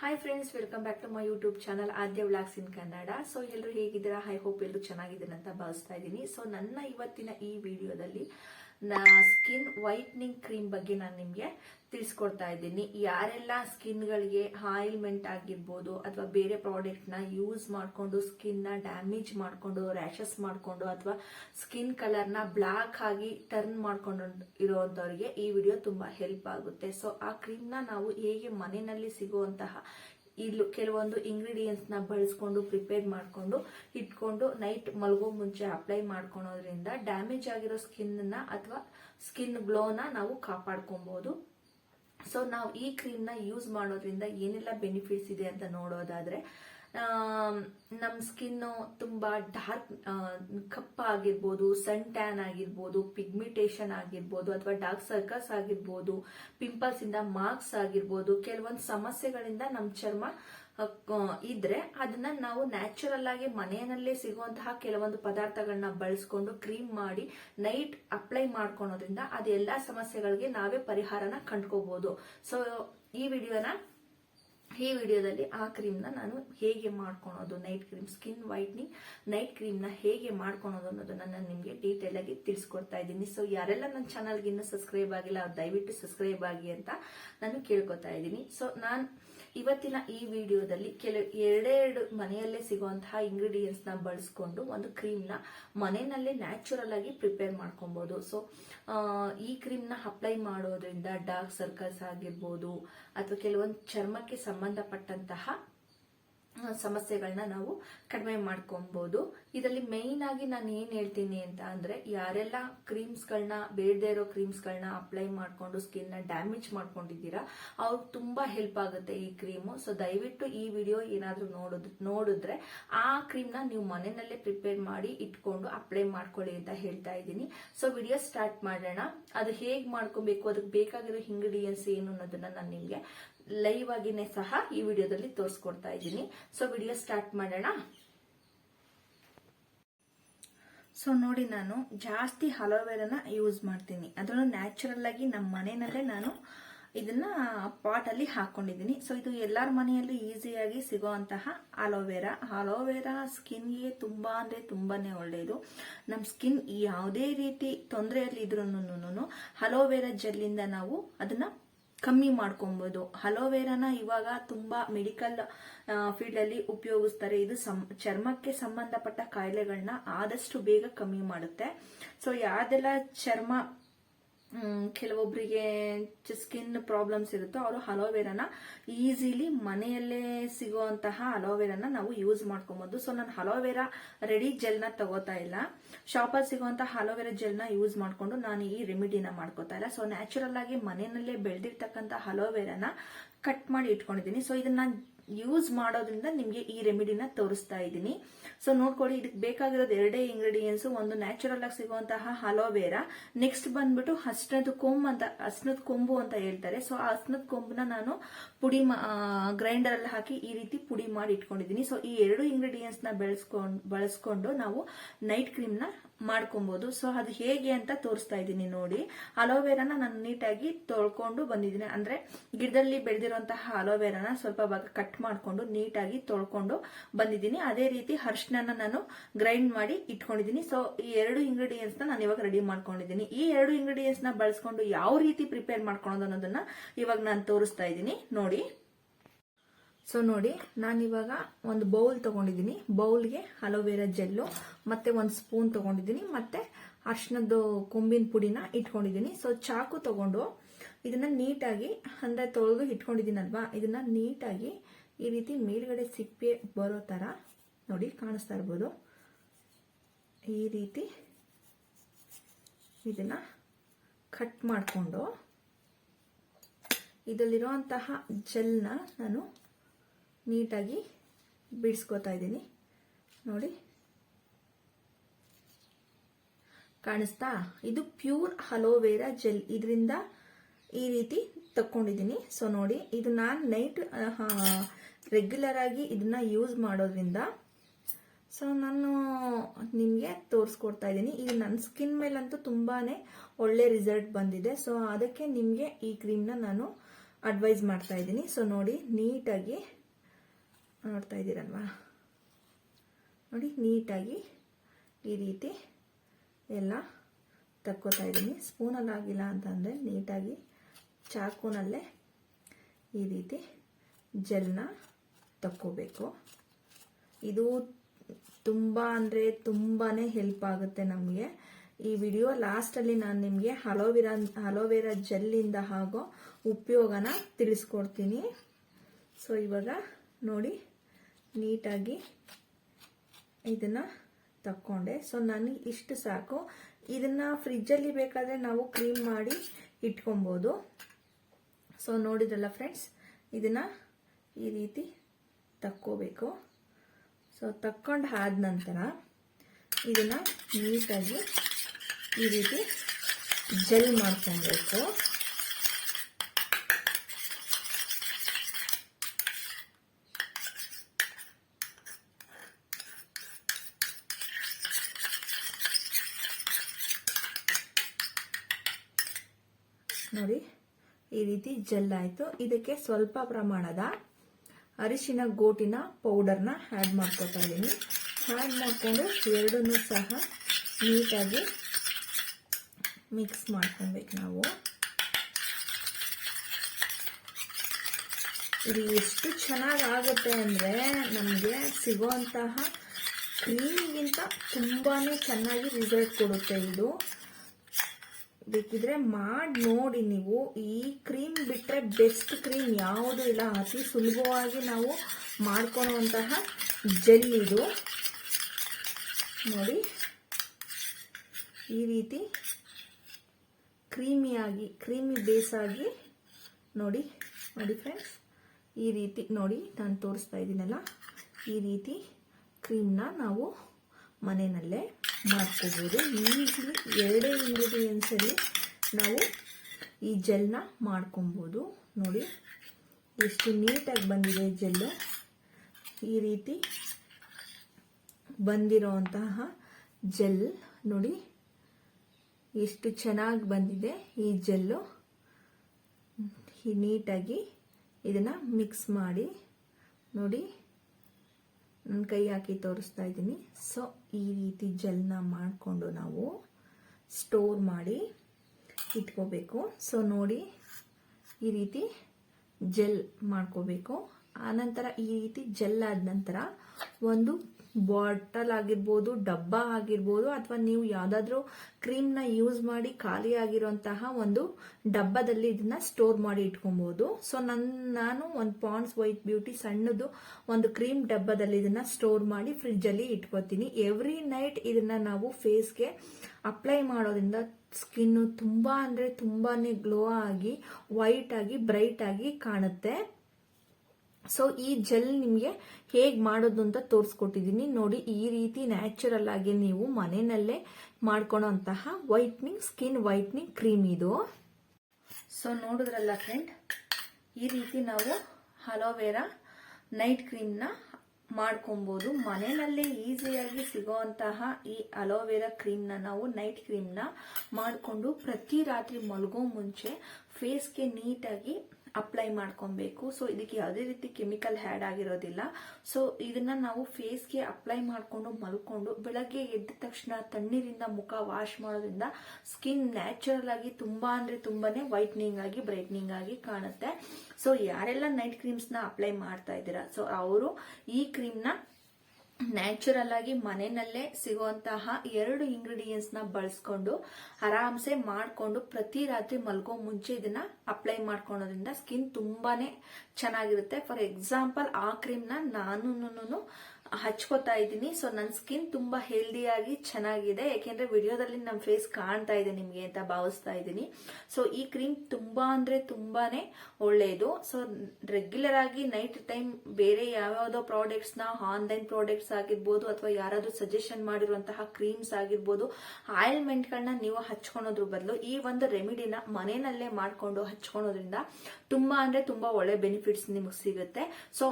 Hi friends welcome back to my YouTube channel Aadya vlogs in Kannada so ಎಲ್ಲರೂ ಹೇಗಿದ್ದೀರಾ? I hope ಎಲ್ಲರೂ ಚೆನ್ನಾಗಿದ್ದೀನಿ ಅಂತ ಭಾವಿಸ್ತಾ ಇದ್ದೀನಿ. ಸೊ ನನ್ನ ಇವತ್ತಿನ ಈ ವಿಡಿಯೋದಲ್ಲಿ ನಾ ಸ್ಕಿನ್ ವೈಟ್ನಿಂಗ್ ಕ್ರೀಮ್ ಬಗ್ಗೆ ನಾನು ನಿಮಗೆ ತಿಳಿಸ್ಕೊಡ್ತಾ ಇದ್ದೀನಿ. ಯಾರೆಲ್ಲ ಸ್ಕಿನ್ಗಳಿಗೆ ಆಯಿಲ್ಮೆಂಟ್ ಆಗಿರ್ಬೋದು ಅಥವಾ ಬೇರೆ ಪ್ರಾಡಕ್ಟ್ನ ಯೂಸ್ ಮಾಡಿಕೊಂಡು ಸ್ಕಿನ್ನ ಡ್ಯಾಮೇಜ್ ಮಾಡಿಕೊಂಡು, ರ್ಯಾಷಸ್ ಮಾಡಿಕೊಂಡು ಅಥವಾ ಸ್ಕಿನ್ ಕಲರ್ನ ಬ್ಲ್ಯಾಕ್ ಆಗಿ ಟರ್ನ್ ಮಾಡ್ಕೊಂಡು ಇರೋವಂಥವ್ರಿಗೆ ಈ ವಿಡಿಯೋ ತುಂಬ ಹೆಲ್ಪ್ ಆಗುತ್ತೆ. ಸೊ, ಆ ಕ್ರೀಮ್ನ ನಾವು ಹೇಗೆ ಮನೆಯಲ್ಲಿ ಸಿಗುವಂತಹ ಇಲ್ಲಿ ಕೆಲವೊಂದು ಇಂಗ್ರೀಡಿಯೆಂಟ್ಸ್ನ ಬಳಸ್ಕೊಂಡು, ಪ್ರಿಪೇರ್ ಮಾಡಿಕೊಂಡು, ಇಟ್ಕೊಂಡು, ನೈಟ್ ಮಲಗೋ ಮುಂಚೆ ಅಪ್ಲೈ ಮಾಡ್ಕೊಳೋದ್ರಿಂದ ಡ್ಯಾಮೇಜ್ ಆಗಿರೋ ಸ್ಕಿನ್ನ ಅಥವಾ ಸ್ಕಿನ್ ಗ್ಲೋನ ನಾವು ಕಾಪಾಡ್ಕೊಬಹುದು ಸೊ ನಾವು ಈ ಕ್ರೀಮ್ನ ಯೂಸ್ ಮಾಡೋದ್ರಿಂದ ಏನೆಲ್ಲ ಬೆನಿಫಿಟ್ಸ್ ಇದೆ ಅಂತ ನೋಡೋದಾದ್ರೆ ನಮ್ಮ ಸ್ಕಿನ್ನು ತುಂಬ ಡಾರ್ಕ್ ಕಪ್ಪ ಆಗಿರ್ಬೋದು ಸನ್ ಟ್ಯಾನ್ ಆಗಿರ್ಬೋದು ಪಿಗ್ಮಿಟೇಷನ್ ಆಗಿರ್ಬೋದು, ಅಥವಾ ಡಾರ್ಕ್ ಸರ್ಕಲ್ಸ್ ಆಗಿರ್ಬೋದು ಪಿಂಪಲ್ಸ್ ಇಂದ ಮಾರ್ಕ್ಸ್ ಆಗಿರ್ಬೋದು, ಕೆಲವೊಂದು ಸಮಸ್ಯೆಗಳಿಂದ ನಮ್ಮ ಚರ್ಮ ಇದ್ರೆ ಅದನ್ನ ನಾವು ನ್ಯಾಚುರಲ್ ಆಗಿ ಮನೆಯಲ್ಲೇ ಸಿಗುವಂತಹ ಕೆಲವೊಂದು ಪದಾರ್ಥಗಳನ್ನ ಬಳಸ್ಕೊಂಡು ಕ್ರೀಮ್ ಮಾಡಿ ನೈಟ್ ಅಪ್ಲೈ ಮಾಡ್ಕೊಳೋದ್ರಿಂದ ಅದೆಲ್ಲ ಸಮಸ್ಯೆಗಳಿಗೆ ನಾವೇ ಪರಿಹಾರನ ಕಂಡ್ಕೋಬಹುದು ಸೊ ಈ ವಿಡಿಯೋನ, ಈ ವಿಡಿಯೋದಲ್ಲಿ ಆ ಕ್ರೀಮ್ನ ನಾನು ಹೇಗೆ ಮಾಡ್ಕೊಳೋದು night cream skin whitening night ಕ್ರೀಮ್ನ ಹೇಗೆ ಮಾಡ್ಕೊಳೋದು ಅನ್ನೋದನ್ನ ನಾನು ನಿಮಗೆ ಡೀಟೇಲ್ ಆಗಿ ತಿಳಿಸ್ಕೊಡ್ತಾ ಇದ್ದೀನಿ. ಸೊ ಯಾರೆಲ್ಲ ನನ್ನ ಚಾನಲ್ಗೆ ಇನ್ನೂ ಸಬ್ಸ್ಕ್ರೈಬ್ ಆಗಿಲ್ಲ ಅವ್ರು ದಯವಿಟ್ಟು ಸಬ್ಸ್ಕ್ರೈಬ್ ಆಗಿ ಅಂತ ನಾನು ಕೇಳ್ಕೊತಾ ಇದ್ದೀನಿ. ಸೊ ನಾನು ಇವತ್ತಿನ ಈ ವಿಡಿಯೋದಲ್ಲಿ ಕೆಲವು ಎರಡೆರಡು ಮನೆಯಲ್ಲೇ ಸಿಗುವಂತಹ ಇಂಗ್ರೀಡಿಯೆಂಟ್ಸ್ನ ಬಳಸ್ಕೊಂಡು ಒಂದು ಕ್ರೀಮ್ನ ಮನೆಯಲ್ಲೇ ನ್ಯಾಚುರಲ್ ಆಗಿ ಪ್ರಿಪೇರ್ ಮಾಡ್ಕೊಬಹುದು ಸೊ ಈ ಕ್ರೀಮ್ನ ಅಪ್ಲೈ ಮಾಡೋದ್ರಿಂದ ಡಾರ್ಕ್ ಸರ್ಕಲ್ಸ್ ಆಗಿರ್ಬೋದು, ಅಥವಾ ಕೆಲವೊಂದು ಚರ್ಮಕ್ಕೆ ಸಂಬಂಧಪಟ್ಟಂತಹ ಸಮಸ್ಯೆಗಳನ್ನ ನಾವು ಕಡಿಮೆ ಮಾಡ್ಕೊಬಹುದು ಇದರಲ್ಲಿ ಮೇಯ್ನ್ ಆಗಿ ನಾನು ಏನ್ ಹೇಳ್ತೀನಿ ಅಂತ ಅಂದ್ರೆ ಯಾರೆಲ್ಲ ಕ್ರೀಮ್ಸ್ಗಳನ್ನ ಬೇಡದೇ ಇರೋ ಕ್ರೀಮ್ಸ್ಗಳನ್ನ ಅಪ್ಲೈ ಮಾಡ್ಕೊಂಡು ಸ್ಕಿನ್ನ ಡ್ಯಾಮೇಜ್ ಮಾಡ್ಕೊಂಡಿದ್ದೀರಾ ಅವ್ರಿಗೆ ತುಂಬಾ ಹೆಲ್ಪ್ ಆಗುತ್ತೆ ಈ ಕ್ರೀಮು ಸೊ ದಯವಿಟ್ಟು ಈ ವಿಡಿಯೋ ಏನಾದ್ರೂ ನೋಡೋದ್, ನೋಡಿದ್ರೆ ಆ ಕ್ರೀಮ್ನ ನೀವು ಮನೆಯಲ್ಲೇ ಪ್ರಿಪೇರ್ ಮಾಡಿ ಇಟ್ಕೊಂಡು ಅಪ್ಲೈ ಮಾಡ್ಕೊಳ್ಳಿ ಅಂತ ಹೇಳ್ತಾ ಇದ್ದೀನಿ. ಸೊ ವಿಡಿಯೋ ಸ್ಟಾರ್ಟ್ ಮಾಡೋಣ. ಅದು ಹೇಗ್ ಮಾಡ್ಕೊಬೇಕು, ಅದಕ್ಕೆ ಬೇಕಾಗಿರೋ ಇಂಗ್ರೀಡಿಯೆಂಟ್ಸ್ ಏನು ಅನ್ನೋದನ್ನ ನಾನು ನಿಮ್ಗೆ ಲೈವ್ ಆಗಿನೇ ಸಹ ಈ ವಿಡಿಯೋದಲ್ಲಿ ತೋರಿಸ್ಕೊಡ್ತಾ ಇದ್ದೀನಿ. ಸೊ ವಿಡಿಯೋ ಸ್ಟಾರ್ಟ್ ಮಾಡೋಣ. ಸೊ ನೋಡಿ ನಾನು ಜಾಸ್ತಿ ಅಲೋವೆರಾನ ಯೂಸ್ ಮಾಡ್ತೀನಿ. ಅದನ್ನು ನ್ಯಾಚುರಲ್ ಆಗಿ ನಮ್ಮ ಮನೆಯಲ್ಲೇ ನಾನು ಇದನ್ನ ಪಾಟ್ ಅಲ್ಲಿ ಹಾಕೊಂಡಿದ್ದೀನಿ. ಸೊ ಇದು ಎಲ್ಲರ ಮನೆಯಲ್ಲೂ ಈಸಿಯಾಗಿ ಸಿಗುವಂತಹ ಅಲೋವೆರಾ ಅಲೋವೆರಾ ಸ್ಕಿನ್ಗೆ ತುಂಬಾ ಅಂದ್ರೆ ತುಂಬಾನೇ ಒಳ್ಳೆಯದು ನಮ್ಮ ಸ್ಕಿನ್ ಯಾವುದೇ ರೀತಿ ತೊಂದರೆಯಲ್ಲಿ ಇದ್ರೂ ಅಲೋವೆರಾ ಜೆಲ್ಲಿಂದ ನಾವು ಅದನ್ನ ಕಮ್ಮಿ ಮಾಡ್ಕೊಬೋದು. ಅಲೋವೆರಾನ ಇವಾಗ ತುಂಬಾ ಮೆಡಿಕಲ್ ಫೀಲ್ಡ್ ಅಲ್ಲಿ ಉಪಯೋಗಿಸ್ತಾರೆ. ಇದು ಚರ್ಮಕ್ಕೆ ಸಂಬಂಧಪಟ್ಟ ಕಾಯಿಲೆಗಳನ್ನ ಆದಷ್ಟು ಬೇಗ ಕಮ್ಮಿ ಮಾಡುತ್ತೆ. ಸೊ, ಯಾವ್ದೆಲ್ಲ ಚರ್ಮ ಮ್, ಕೆಲವೊಬ್ರಿಗೆ ಸ್ಕಿನ್ ಪ್ರಾಬ್ಲಮ್ಸ್ ಇರುತ್ತೋ ಅವರು ಅಲೋವೆರಾನ ಈಸಿಲಿ ಮನೆಯಲ್ಲೇ ಸಿಗುವಂತಹ ಅಲೋವೆರಾನ ನಾವು ಯೂಸ್ ಮಾಡ್ಕೊಬಹುದು ಸೊ ನಾನು ಅಲೋವೆರಾ ರೆಡಿ ಜೆಲ್ನ ತಗೋತಾ ಇಲ್ಲ. ಶಾಪಲ್ಲಿ ಸಿಗುವಂತಹ ಅಲೋವೆರಾ ಜೆಲ್ನ ಯೂಸ್ ಮಾಡಿಕೊಂಡು ನಾನು ಈ ರೆಮಿಡಿನ ಮಾಡ್ಕೋತಾ ಇಲ್ಲ. ಸೊ ನ್ಯಾಚುರಲ್ ಆಗಿ ಮನೆಯಲ್ಲೇ ಬೆಳೆದಿರ್ತಕ್ಕಂಥ ಅಲೋವೆರಾನ ಕಟ್ ಮಾಡಿ ಇಟ್ಕೊಂಡಿದ್ದೀನಿ. ಸೊ ಇದನ್ನ ಯೂಸ್ ಮಾಡೋದ್ರಿಂದ ನಿಮಗೆ ಈ ರೆಮಿಡಿನ ತೋರಿಸ್ತಾ ಇದ್ದೀನಿ. ಸೊ ನೋಡ್ಕೊಳ್ಳಿ, ಇದಕ್ಕೆ ಬೇಕಾಗಿರೋದು ಎರಡೇ ಇಂಗ್ರೀಡಿಯೆಂಟ್ಸ್ ಒಂದು ನ್ಯಾಚುರಲ್ ಆಗಿ ಸಿಗುವಂತಹ ಹಲೋವೇರಾ ನೆಕ್ಸ್ಟ್ ಬಂದ್ಬಿಟ್ಟು ಹಸ್ನದ ಕೊಂಬು ಅಂತ, ಹಸ್ನದ ಕೊಂಬು ಅಂತ ಹೇಳ್ತಾರೆ. ಸೊ ಆ ಹಸ್ನದ ಕೊಂಬನ್ನ ನಾನು ಪುಡಿ ಗ್ರೈಂಡರ್ ಅಲ್ಲಿ ಹಾಕಿ ಈ ರೀತಿ ಪುಡಿ ಮಾಡಿ ಇಟ್ಕೊಂಡಿದ್ದೀನಿ. ಸೊ ಈ ಎರಡು ಇಂಗ್ರೀಡಿಯೆಂಟ್ಸ್ನ ಬೆಳೆಸ್ಕೊಂಡು, ಬಳಸ್ಕೊಂಡು ನಾವು ನೈಟ್ ಕ್ರೀಮ್ನ ಮಾಡ್ಕೊಬಹುದು ಸೊ ಅದು ಹೇಗೆ ಅಂತ ತೋರಿಸ್ತಾ ಇದ್ದೀನಿ ನೋಡಿ. ಅಲೋವೇರಾನ ನಾನು ನೀಟಾಗಿ ತೊಳ್ಕೊಂಡು ಬಂದಿದ್ದೀನಿ. ಅಂದ್ರೆ ಗಿಡದಲ್ಲಿ ಬೆಳೆದಿರುವಂತಹ ಅಲೋವೇರಾನ ಸ್ವಲ್ಪ ಭಾಗ ಕಟ್ ಮಾಡ್ಕೊಂಡು ನೀಟಾಗಿ ತೊಳ್ಕೊಂಡು ಬಂದಿದ್ದೀನಿ. ಅದೇ ರೀತಿ ಅರ್ಶಿನ ನಾನು ಗ್ರೈಂಡ್ ಮಾಡಿ ಇಟ್ಕೊಂಡಿದ್ದೀನಿ. ಸೊ ಈ ಎರಡು ಇಂಗ್ರೀಡಿಯೆಂಟ್ಸ್ ನಾನು ಇವಾಗ ರೆಡಿ ಮಾಡ್ಕೊಂಡಿದ್ದೀನಿ. ಈ ಎರಡು ಇಂಗ್ರೀಡಿಯೆಂಟ್ಸ್ನ ಬಳಸ್ಕೊಂಡು ಯಾವ ರೀತಿ ಪ್ರಿಪೇರ್ ಮಾಡ್ಕೊಳೋದು ಅನ್ನೋದನ್ನ ಇವಾಗ ನಾನು ತೋರಿಸ್ತಾ ಇದ್ದೀನಿ. ನೋಡಿ. ಸೊ ನೋಡಿ ನಾನಿವಾಗ ಒಂದು ಬೌಲ್ ತಗೊಂಡಿದ್ದೀನಿ. ಬೌಲ್ಗೆ ಅಲೋವೆರಾ ಜೆಲ್ಲು ಮತ್ತೆ ಒಂದು ಸ್ಪೂನ್ ತಗೊಂಡಿದ್ದೀನಿ. ಮತ್ತೆ ಅರ್ಶಿನದ್ದು ಕೊಂಬಿನ ಪುಡಿನ ಇಟ್ಕೊಂಡಿದ್ದೀನಿ. ಸೊ ಚಾಕು ತಗೊಂಡು ಇದನ್ನ ನೀಟಾಗಿ, ಅಂದ್ರೆ ತೊಳೆದು ಇಟ್ಕೊಂಡಿದ್ದೀನಲ್ವಾ, ಇದನ್ನ ನೀಟಾಗಿ ಈ ರೀತಿ ಮೇಲ್ಗಡೆ ಸಿಪ್ಪೆ ಬರೋ ತರ ನೋಡಿ ಕಾಣಿಸ್ತಾ ಇರ್ಬೋದು. ಈ ರೀತಿ ಇದನ್ನ ಕಟ್ ಮಾಡಿಕೊಂಡು ಇದರಲ್ಲಿರುವಂತಹ ಜೆಲ್ನ ನಾನು ನೀಟಾಗಿ ಬಿಡಿಸ್ಕೋತಾ ಇದ್ದೀನಿ. ನೋಡಿ. ಕಾಣಿಸ್ತಾ? ಇದು ಪ್ಯೂರ್ ಅಲೋವೆರಾ ಜೆಲ್ ಇದರಿಂದ ಈ ರೀತಿ ತಕ್ಕೊಂಡಿದ್ದೀನಿ. ಸೊ ನೋಡಿ, ಇದು ನಾನು ನೈಟ್ ರೆಗ್ಯುಲರ್ ಆಗಿ ಇದನ್ನ ಯೂಸ್ ಮಾಡೋದ್ರಿಂದ ಸೊ ನಾನು ನಿಮಗೆ ತೋರಿಸ್ಕೊಡ್ತಾ ಇದ್ದೀನಿ. ಈಗ ನನ್ನ ಸ್ಕಿನ್ ಮೇಲಂತೂ ತುಂಬಾ ಒಳ್ಳೆ ರಿಸಲ್ಟ್ ಬಂದಿದೆ. ಸೊ ಅದಕ್ಕೆ ನಿಮಗೆ ಈ ಕ್ರೀಮ್ನ ನಾನು ಅಡ್ವೈಸ್ ಮಾಡ್ತಾ ಇದ್ದೀನಿ. ಸೊ ನೋಡಿ, ನೀಟಾಗಿ ನೋಡ್ತಾ ಇದ್ದೀರಲ್ವಾ? ನೋಡಿ, ನೀಟಾಗಿ ಈ ರೀತಿ ಎಲ್ಲ ತಕ್ಕೋತಾ ಇದ್ದೀನಿ. ಸ್ಪೂನಲ್ಲಿ ಆಗಿಲ್ಲ ಅಂತಂದರೆ ನೀಟಾಗಿ ಚಾಕುನಲ್ಲೇ ಈ ರೀತಿ ಜೆಲ್ನ ತಕ್ಕೋಬೇಕು. ಇದು ತುಂಬ ಅಂದರೆ ತುಂಬಾ ಹೆಲ್ಪ್ ಆಗುತ್ತೆ ನಮಗೆ. ಈ ವಿಡಿಯೋ ಲಾಸ್ಟಲ್ಲಿ ನಾನು ನಿಮಗೆ ಅಲೋವೆರಾ ಅಲೋವೆರಾ ಜೆಲ್ಲಿಂದ ಆಗೋ ಉಪಯೋಗನ ತಿಳಿಸ್ಕೊಡ್ತೀನಿ. ಸೊ ಇವಾಗ ನೋಡಿ, ನೀಟಾಗಿ ಇದನ್ನು ತಕ್ಕೊಂಡೆ. ಸೊ ನನಗೆ ಇಷ್ಟು ಸಾಕು. ಇದನ್ನು ಫ್ರಿಜ್ಜಲ್ಲಿ ಬೇಕಾದರೆ ನಾವು ಕ್ರೀಮ್ ಮಾಡಿ ಇಟ್ಕೊಬೋದು. ಸೊ ನೋಡಿದ್ರಲ್ಲ ಫ್ರೆಂಡ್ಸ್ ಇದನ್ನು ಈ ರೀತಿ ತಕ್ಕೋಬೇಕು. ಸೊ ತಕ್ಕೊಂಡು ಆದ ನಂತರ ಇದನ್ನು ನೀಟಾಗಿ ಈ ರೀತಿ ಜೆಲ್ ಮಾಡ್ಕೊಬೇಕು. ನೋಡಿ, ಈ ರೀತಿ ಜೆಲ್ ಆಯಿತು. ಇದಕ್ಕೆ ಸ್ವಲ್ಪ ಪ್ರಮಾಣದ ಅರಿಶಿನ ಗೋಟಿನ ಪೌಡರ್ನ ಆ್ಯಡ್ ಮಾಡ್ಕೊತಾ ಇದ್ದೀನಿ ಆ್ಯಡ್ ಮಾಡಿಕೊಂಡು ಎರಡನ್ನೂ ಸಹ ನೀಟಾಗಿ ಮಿಕ್ಸ್ ಮಾಡ್ಕೊಬೇಕು ನಾವು. ಇದು ಎಷ್ಟು ಚೆನ್ನಾಗಿ ಆಗುತ್ತೆ ಅಂದರೆ ನಮಗೆ ಸಿಗೋಂತಹ ಕ್ರೀಮ್ಗಿಂತ ತುಂಬಾ ಚೆನ್ನಾಗಿ ರಿಸಲ್ಟ್ ಕೊಡುತ್ತೆ ಇದು. ಬೇಕಿದ್ರೆ ಮಾಡಿ ನೋಡಿ ನೀವು. ಈ ಕ್ರೀಮ್ ಬಿಟ್ಟರೆ ಬೆಸ್ಟ್ ಕ್ರೀಮ್ ಯಾವುದು ಇಲ್ಲ. ಅತಿ ಸುಲಭವಾಗಿ ನಾವು ಮಾಡ್ಕೊಳ್ಳುವಂತಹ ಜೆಲ್ ಇದು. ನೋಡಿ. ಈ ರೀತಿ ಕ್ರೀಮಿಯಾಗಿ ಕ್ರೀಮಿ ಬೇಸಾಗಿ ನೋಡಿ ನೋಡಿ ಫ್ರೆಂಡ್ಸ್ ಈ ರೀತಿ ನೋಡಿ ನಾನು ತೋರಿಸ್ತಾ ಇದ್ದೀನಲ್ಲ ಈ ರೀತಿ ಕ್ರೀಮ್ನ ನಾವು ಮನೆಯಲ್ಲೇ ಮಾಡ್ಕೋಬೋದು. ಈಸಿಲಿ ಎರಡೇ ಇಂಗ್ರೀಡಿಯೆಂಟ್ಸಲ್ಲಿ ನಾವು ಈ ಜೆಲ್ನ ಮಾಡ್ಕೊಬೋದು. ನೋಡಿ, ಎಷ್ಟು ನೀಟಾಗಿ ಬಂದಿದೆ ಜೆಲ್ಲು. ಈ ರೀತಿ ಬಂದಿರೋಂತಹ ಜೆಲ್, ನೋಡಿ, ಎಷ್ಟು ಚೆನ್ನಾಗಿ ಬಂದಿದೆ ಈ ಜೆಲ್ಲು. ನೀಟಾಗಿ ಇದನ್ನು ಮಿಕ್ಸ್ ಮಾಡಿ, ನೋಡಿ. ನನ್ನ ಕೈ ಹಾಕಿ ತೋರಿಸ್ತಾ ಇದ್ದೀನಿ. ಸೊ ಈ ರೀತಿ ಜೆಲ್ನ ಮಾಡಿಕೊಂಡು ನಾವು ಸ್ಟೋರ್ ಮಾಡಿ ಇಟ್ಕೋಬೇಕು. ಸೊ ನೋಡಿ, ಈ ರೀತಿ ಜೆಲ್ ಮಾಡ್ಕೋಬೇಕು. ಆನಂತರ ಈ ರೀತಿ ಜೆಲ್ ಆದ ನಂತರ ಒಂದು ಬಾಟಲ್ ಆಗಿರ್ಬೋದು, ಡಬ್ಬ ಆಗಿರ್ಬೋದು ಅಥವಾ ನೀವು ಯಾವುದಾದ್ರೂ ಕ್ರೀಮ್ನ ಯೂಸ್ ಮಾಡಿ ಖಾಲಿ ಆಗಿರೋಂತಹ ಒಂದು ಡಬ್ಬದಲ್ಲಿ ಇದನ್ನ ಸ್ಟೋರ್ ಮಾಡಿ ಇಟ್ಕೊಬಹುದು ಸೊ ನನ್ನ ನಾನು ಒಂದು ಪಾಂಡ್ಸ್ ವೈಟ್ ಬ್ಯೂಟಿ ಸಣ್ಣದು ಒಂದು ಕ್ರೀಮ್ ಡಬ್ಬದಲ್ಲಿ ಇದನ್ನ ಸ್ಟೋರ್ ಮಾಡಿ ಫ್ರಿಡ್ಜ್ ಅಲ್ಲಿ ಇಟ್ಕೋತೀನಿ. ಎವ್ರಿ ನೈಟ್ ಇದನ್ನ ನಾವು ಫೇಸ್ಗೆ ಅಪ್ಲೈ ಮಾಡೋದ್ರಿಂದ ಸ್ಕಿನ್ನು ತುಂಬಾ ಅಂದ್ರೆ ತುಂಬಾನೇ ಗ್ಲೋ ಆಗಿ ವೈಟ್ ಆಗಿ ಬ್ರೈಟ್ ಆಗಿ ಕಾಣುತ್ತೆ. ಸೊ ಈ ಜೆಲ್ ನಿಮಗೆ ಹೇಗೆ ಮಾಡೋದು ಅಂತ ತೋರಿಸ್ಕೊಟ್ಟಿದ್ದೀನಿ ನೋಡಿ, ಈ ರೀತಿ ನ್ಯಾಚುರಲ್ ಆಗಿ ನೀವು ಮನೆಯಲ್ಲೇ ಮಾಡ್ಕೊಳೋಂತಹ ವೈಟ್ನಿಂಗ್ ಸ್ಕಿನ್ ವೈಟ್ನಿಂಗ್ ಕ್ರೀಮ್ ಇದು. ಸೊ ನೋಡಿದ್ರಲ್ಲ ಫ್ರೆಂಡ್ ಈ ರೀತಿ ನಾವು ಅಲೋವೆರಾ ನೈಟ್ ಕ್ರೀಮ್ನ ಮಾಡ್ಕೊಬೋದು. ಮನೆಯಲ್ಲೇ ಈಸಿಯಾಗಿ ಸಿಗೋವಂತಹ ಈ ಅಲೋವೆರಾ ಕ್ರೀಮ್ನ ನಾವು ನೈಟ್ ಕ್ರೀಮ್ನ ಮಾಡಿಕೊಂಡು ಪ್ರತಿ ರಾತ್ರಿ ಮಲಗೋ ಮುಂಚೆ ಫೇಸ್ಗೆ ನೀಟಾಗಿ ಅಪ್ಲೈ ಮಾಡ್ಕೊಬೇಕು. ಸೊ ಇದಕ್ಕೆ ಯಾವುದೇ ರೀತಿ ಕೆಮಿಕಲ್ ಹ್ಯಾಡ್ ಆಗಿರೋದಿಲ್ಲ. ಸೊ ಇದನ್ನ ನಾವು ಫೇಸ್ಗೆ ಅಪ್ಲೈ ಮಾಡಿಕೊಂಡು, ಮಲ್ಕೊಂಡು, ಬೆಳಗ್ಗೆ ಎದ್ದ ತಕ್ಷಣ ತಣ್ಣೀರಿಂದ ಮುಖ ವಾಶ್ ಮಾಡೋದ್ರಿಂದ ಸ್ಕಿನ್ ನ್ಯಾಚುರಲ್ ಆಗಿ ತುಂಬಾ ಅಂದ್ರೆ ತುಂಬಾನೇ ವೈಟ್ನಿಂಗ್ ಆಗಿ ಬ್ರೈಟ್ನಿಂಗ್ ಆಗಿ ಕಾಣುತ್ತೆ. ಸೊ ಯಾರೆಲ್ಲ ನೈಟ್ ಕ್ರೀಮ್ಸ್ನ ಅಪ್ಲೈ ಮಾಡ್ತಾ ಇದ್ದೀರಾ? ಸೊ ಅವರು ಈ ಕ್ರೀಮ್ನ ನ್ಯಾಚುರಲ್ ಆಗಿ ಮನೆಯಲ್ಲೇ ಸಿಗುವಂತಹ ಎರಡು ಇಂಗ್ರೀಡಿಯೆಂಟ್ಸ್ನ ಬಳಸ್ಕೊಂಡು ಆರಾಮ್ಸೆ ಮಾಡಿಕೊಂಡು ಪ್ರತಿ ರಾತ್ರಿ ಮಲ್ಗೋ ಮುಂಚೆ ಇದನ್ನ ಅಪ್ಲೈ ಮಾಡ್ಕೊಳೋದ್ರಿಂದ ಸ್ಕಿನ್ ತುಂಬಾನೇ ಚೆನ್ನಾಗಿರುತ್ತೆ. ಫಾರ್ ಎಕ್ಸಾಂಪಲ್ ಆ ಕ್ರೀಮ್ನ ನಾನು ಹಚ್ಕೋತಾ ಇದ್ದೀನಿ. ಸೊ ನನ್ನ ಸ್ಕಿನ್ ತುಂಬಾ ಹೆಲ್ದಿಯಾಗಿ ಚೆನ್ನಾಗಿದೆ. ಯಾಕೆಂದ್ರೆ ವಿಡಿಯೋದಲ್ಲಿ ನಮ್ಮ ಫೇಸ್ ಕಾಣ್ತಾ ಇದೆ ನಿಮಗೆ ಅಂತ ಭಾವಿಸ್ತಾ ಇದ್ದೀನಿ. ಸೊ ಈ ಕ್ರೀಮ್ ತುಂಬಾ ಅಂದ್ರೆ ತುಂಬಾನೇ ಒಳ್ಳೆಯದು ಸೊ ರೆಗ್ಯುಲರ್ ಆಗಿ ನೈಟ್ ಟೈಮ್ ಬೇರೆ ಯಾವ್ಯಾವುದೋ ಪ್ರಾಡಕ್ಟ್ಸ್ನ ಆನ್ಲೈನ್ ಪ್ರಾಡಕ್ಟ್ಸ್ ಆಗಿರ್ಬೋದು ಅಥವಾ ಯಾರಾದ್ರೂ ಸಜೆಷನ್ ಮಾಡಿರುವಂತಹ ಕ್ರೀಮ್ಸ್ ಆಗಿರ್ಬೋದು ಆಯಿಲ್ಮೆಂಟ್ಗಳನ್ನ ನೀವು ಹಚ್ಕೊಳೋದ್ರ ಬದಲು ಈ ಒಂದು ರೆಮಿಡಿನ ಮನೆಯಲ್ಲೇ ಮಾಡಿಕೊಂಡು ಹಚ್ಕೊಳೋದ್ರಿಂದ ತುಂಬಾ ಅಂದ್ರೆ ತುಂಬಾ ಒಳ್ಳೆ ಬೆನಿಫಿಟ್ಸ್ ನಿಮಗೆ ಸಿಗುತ್ತೆ. ಸೊ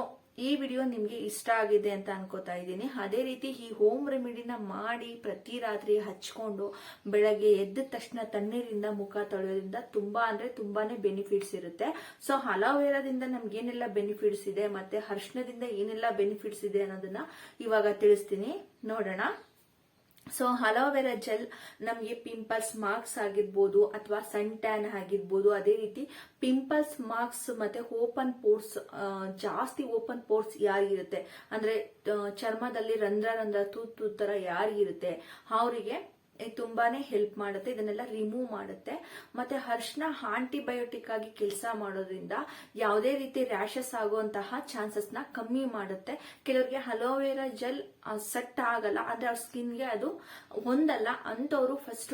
ಈ ವಿಡಿಯೋ ನಿಮಗೆ ಇಷ್ಟ ಆಗಿದೆ ಅಂತ ಅನ್ಕೋತಾ ಇದ್ದೀನಿ. ಅದೇ ರೀತಿ ಈ ಹೋಮ್ ರೆಮಿಡಿನ ಮಾಡಿ ಪ್ರತಿ ರಾತ್ರಿ ಹಚ್ಕೊಂಡು ಬೆಳಗ್ಗೆ ಎದ್ದ ತಕ್ಷಣ ತಣ್ಣೀರಿಂದ ಮುಖ ತೊಳೆಯೋದ್ರಿಂದ ತುಂಬಾ ಅಂದ್ರೆ ತುಂಬಾನೇ ಬೆನಿಫಿಟ್ಸ್ ಇರುತ್ತೆ. ಸೊ ಅಲಾವೇರಾದಿಂದ ನಮ್ಗೆ ಏನೆಲ್ಲ ಬೆನಿಫಿಟ್ಸ್ ಇದೆ, ಮತ್ತೆ ಅರ್ಶನದಿಂದ ಏನೆಲ್ಲ ಬೆನಿಫಿಟ್ಸ್ ಇದೆ ಅನ್ನೋದನ್ನ ಇವಾಗ ತಿಳಿಸ್ತೀನಿ. ನೋಡೋಣ. ಸೊ ಅಲೋವೆರಾ ಜೆಲ್ ನಮಗೆ ಪಿಂಪಲ್ಸ್ ಮಾರ್ಕ್ಸ್ ಆಗಿರ್ಬೋದು ಅಥವಾ ಸನ್ ಟ್ಯಾನ್ ಆಗಿರ್ಬೋದು, ಅದೇ ರೀತಿ ಪಿಂಪಲ್ಸ್ ಮಾರ್ಕ್ಸ್ ಮತ್ತೆ ಓಪನ್ ಪೋರ್ಸ್ ಜಾಸ್ತಿ ಓಪನ್ ಪೋರ್ಸ್ ಯಾರಿಗಿರುತ್ತೆ? ಅಂದ್ರೆ ಚರ್ಮದಲ್ಲಿ ರಂಧ್ರ ರಂಧ್ರ, ತೂತು ತರ ಯಾರಿಗಿರುತ್ತೆ? ಅವರಿಗೆ ತುಂಬಾನೇ ಹೆಲ್ಪ್ ಮಾಡುತ್ತೆ, ಇದನ್ನೆಲ್ಲ ರಿಮೂವ್ ಮಾಡುತ್ತೆ. ಮತ್ತೆ ಅರ್ಶನ ಆಂಟಿಬಯೋಟಿಕ್ ಆಗಿ ಕೆಲಸ ಮಾಡೋದ್ರಿಂದ ಯಾವುದೇ ರೀತಿ ರ್ಯಾಷಸ್ ಆಗುವಂತಹ ಚಾನ್ಸಸ್ನ ಕಮ್ಮಿ ಮಾಡುತ್ತೆ. ಕೆಲವರಿಗೆ ಅಲೋವೆರಾ ಜೆಲ್ ಸೆಟ್ ಆಗಲ್ಲ. ಅಂದ್ರೆ ಅವ್ರ ಸ್ಕಿನ್ಗೆ ಅದು ಹೊಂದಲ್ಲ ಅಂತವ್ರು ಫಸ್ಟ್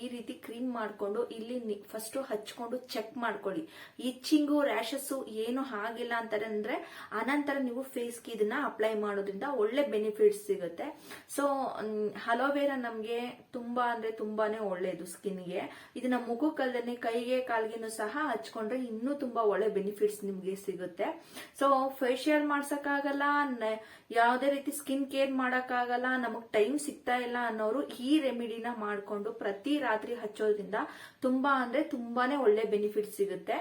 ಈ ರೀತಿ ಕ್ರೀಮ್ ಮಾಡ್ಕೊಂಡು ಇಲ್ಲಿ ಫಸ್ಟ್ ಹಚ್ಕೊಂಡು ಚೆಕ್ ಮಾಡ್ಕೊಳ್ಳಿ. ಇಚ್ಚಿಂಗು ರ್ಯಾಷಸ್ಸು ಏನು ಆಗಿಲ್ಲ ಅಂತಾರೆ ಅಂದ್ರೆ ಅನಂತರ ನೀವು ಫೇಸ್ಗೆ ಇದನ್ನ ಅಪ್ಲೈ ಮಾಡೋದ್ರಿಂದ ಒಳ್ಳೆ ಬೆನಿಫಿಟ್ಸ್ ಸಿಗುತ್ತೆ. ಸೊ ಹಲೋವೆರಾ ನಮಗೆ ತುಂಬಾ ಅಂದ್ರೆ ತುಂಬಾನೇ ಒಳ್ಳೇದು ಸ್ಕಿನ್ಗೆ. ಇದನ್ನ ಮುಖಕ್ಕಲ್ದೇನೆ ಕೈಗೆ ಕಾಲ್ಗೆನೂ ಸಹ ಹಚ್ಕೊಂಡ್ರೆ ಇನ್ನೂ ತುಂಬಾ ಒಳ್ಳೆ ಬೆನಿಫಿಟ್ಸ್ ನಿಮ್ಗೆ ಸಿಗುತ್ತೆ. ಸೊ ಫೇಶಿಯಲ್ ಮಾಡ್ಸಕ್ಕಾಗಲ್ಲ ಯಾವುದೇ ರೀತಿ ಸ್ಕಿನ್ ಕೇರ್ ಮಾಡೋಕ್ಕಾಗಲ್ಲ, ನಮಗ್ ಟೈಮ್ ಸಿಗ್ತಾ ಇಲ್ಲ ಅನ್ನೋರು ಈ ರೆಮಿಡಿನ ಮಾಡ್ಕೊಂಡು ಪ್ರತಿ ರಾತ್ರಿ ಹಚ್ಚೋದ್ರಿಂದ ತುಂಬಾ ಅಂದ್ರೆ ತುಂಬಾನೇ ಒಳ್ಳೆ ಬೆನಿಫಿಟ್ ಸಿಗುತ್ತೆ.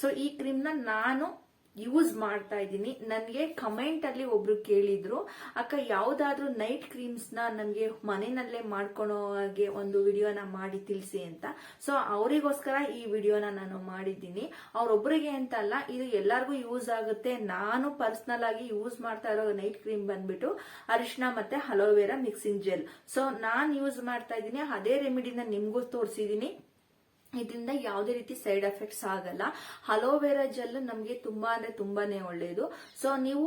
ಸೊ ಈ ಕ್ರೀಮ್ನ ನಾನು ಯೂಸ್ ಮಾಡ್ತಾ ಇದ್ದೀನಿ. ನನಗೆ ಕಮೆಂಟ್ ಅಲ್ಲಿ ಒಬ್ರು ಕೇಳಿದ್ರು, ಅಕ್ಕ, ಯಾವ್ದಾದ್ರು ನೈಟ್ ಕ್ರೀಮ್ಸ್ನ ನನ್ಗೆ ಮನೆಯಲ್ಲೇ ಮಾಡ್ಕೊಳೋ ಹಾಗೆ ಒಂದು ವಿಡಿಯೋನ ಮಾಡಿ ತಿಳಿಸಿ ಅಂತ. ಸೊ ಅವರಿಗೋಸ್ಕರ ಈ ವಿಡಿಯೋನ ನಾನು ಮಾಡಿದ್ದೀನಿ. ಅವ್ರೊಬ್ರಿಗೆ ಅಂತ ಅಲ್ಲ, ಇದು ಎಲ್ಲರಿಗೂ ಯೂಸ್ ಆಗುತ್ತೆ. ನಾನು ಪರ್ಸನಲ್ ಆಗಿ ಯೂಸ್ ಮಾಡ್ತಾ ಇರೋ ನೈಟ್ ಕ್ರೀಮ್ ಬಂದ್ಬಿಟ್ಟು ಅರಿಶಿನ ಮತ್ತೆ aloe vera mixing gel so ನಾನು ಯೂಸ್ ಮಾಡ್ತಾ ಇದ್ದೀನಿ. ಅದೇ ರೆಮಿಡಿನ ನಿಮ್ಗೂ ತೋರಿಸಿದೀನಿ ಇದರಿಂದ ಯಾವುದೇ ರೀತಿ ಸೈಡ್ ಎಫೆಕ್ಟ್ಸ್ ಆಗಲ್ಲ. ಅಲೋವೆರಾ ಜೆಲ್ ನಮಗೆ ತುಂಬಾ ಅಂದ್ರೆ ತುಂಬಾನೇ ಒಳ್ಳೆಯದು ಸೊ ನೀವು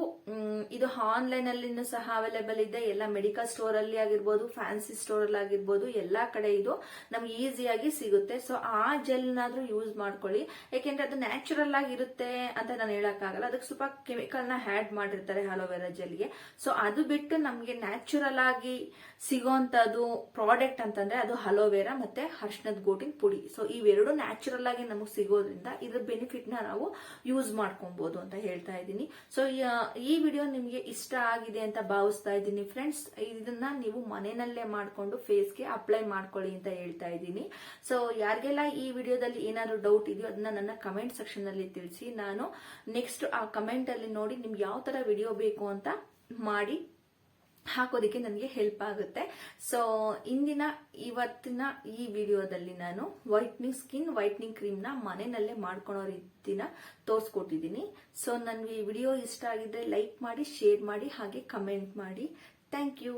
ಇದು ಆನ್ಲೈನ್ ಅಲ್ಲಿ ಸಹ ಅವೈಲೇಬಲ್ ಇದೆ. ಎಲ್ಲ ಮೆಡಿಕಲ್ ಸ್ಟೋರ್ ಅಲ್ಲಿ ಆಗಿರ್ಬೋದು ಫ್ಯಾನ್ಸಿ ಸ್ಟೋರ್ ಅಲ್ಲಿ ಆಗಿರ್ಬೋದು, ಎಲ್ಲಾ ಕಡೆ ಇದು ನಮ್ಗೆ ಈಸಿಯಾಗಿ ಸಿಗುತ್ತೆ. ಸೊ ಆ ಜೆಲ್ ಆದ್ರೂ ಯೂಸ್ ಮಾಡ್ಕೊಳ್ಳಿ. ಯಾಕೆಂದ್ರೆ ಅದು ನ್ಯಾಚುರಲ್ ಆಗಿರುತ್ತೆ ಅಂತ ನಾನು ಹೇಳಕ್ಕಾಗಲ್ಲ. ಅದಕ್ಕೆ ಸ್ವಲ್ಪ ಕೆಮಿಕಲ್ನ ಆಡ್ ಮಾಡಿರ್ತಾರೆ ಹಲೋವೆರಾ ಜೆಲ್ಗೆ ಸೊ ಅದು ಬಿಟ್ಟು ನಮ್ಗೆ ನ್ಯಾಚುರಲ್ ಆಗಿ ಸಿಗೋಂತದ್ದು ಪ್ರಾಡಕ್ಟ್ ಅಂತಂದ್ರೆ ಅದು ಅಲೋವೆರಾ ಮತ್ತೆ ಅರ್ಶನದ ಗೋಟಿನ ಪುಡಿ. ಸೊ ಇವೆರಡು ನ್ಯಾಚುರಲ್ ಆಗಿ ನಮಗೆ ಸಿಗೋದ್ರಿಂದ ಇದ್ರ ಬೆನಿಫಿಟ್ ನಾವು ಯೂಸ್ ಮಾಡ್ಕೊಬಹುದು ಅಂತ ಹೇಳ್ತಾ ಇದ್ದೀನಿ. ಸೊ ಈ ವಿಡಿಯೋ ನಿಮಗೆ ಇಷ್ಟ ಆಗಿದೆ ಅಂತ ಭಾವಿಸ್ತಾ ಇದ್ದೀನಿ ಫ್ರೆಂಡ್ಸ್ ಇದನ್ನ ನೀವು ಮನೆಯಲ್ಲೇ ಮಾಡ್ಕೊಂಡು ಫೇಸ್ಗೆ ಅಪ್ಲೈ ಮಾಡ್ಕೊಳ್ಳಿ ಅಂತ ಹೇಳ್ತಾ ಇದ್ದೀನಿ. ಸೊ ಯಾರಿಗೆಲ್ಲ ಈ ವಿಡಿಯೋದಲ್ಲಿ ಏನಾದ್ರು ಡೌಟ್ ಇದೆಯೋ ಅದನ್ನ ನನ್ನ ಕಮೆಂಟ್ ಸೆಕ್ಷನ್ ಅಲ್ಲಿ ತಿಳಿಸಿ. ನಾನು ನೆಕ್ಸ್ಟ್ ಆ ಕಮೆಂಟ್ ಅಲ್ಲಿ ನೋಡಿ ನಿಮ್ಗೆ ಯಾವ ತರ ವಿಡಿಯೋ ಬೇಕು ಅಂತ ಮಾಡಿ ಹಾಕೋದಕ್ಕೆ ನನಗೆ ಹೆಲ್ಪ್ ಆಗುತ್ತೆ. ಸೊ ಇಂದಿನ, ಇವತ್ತಿನ ಈ ವಿಡಿಯೋದಲ್ಲಿ ನಾನು ವೈಟ್ನಿಂಗ್ ಸ್ಕಿನ್ ವೈಟ್ನಿಂಗ್ ಕ್ರೀಮ್ನ ಮನೆಯಲ್ಲೇ ಮಾಡ್ಕೊಳೋ ರೀತಿನ ತೋರಿಸ್ಕೊಟ್ಟಿದ್ದೀನಿ. ಸೊ ನನಗೆ ಈ ವಿಡಿಯೋ ಇಷ್ಟ ಆಗಿದ್ರೆ ಲೈಕ್ ಮಾಡಿ ಶೇರ್ ಮಾಡಿ, ಹಾಗೆ ಕಮೆಂಟ್ ಮಾಡಿ. Thank you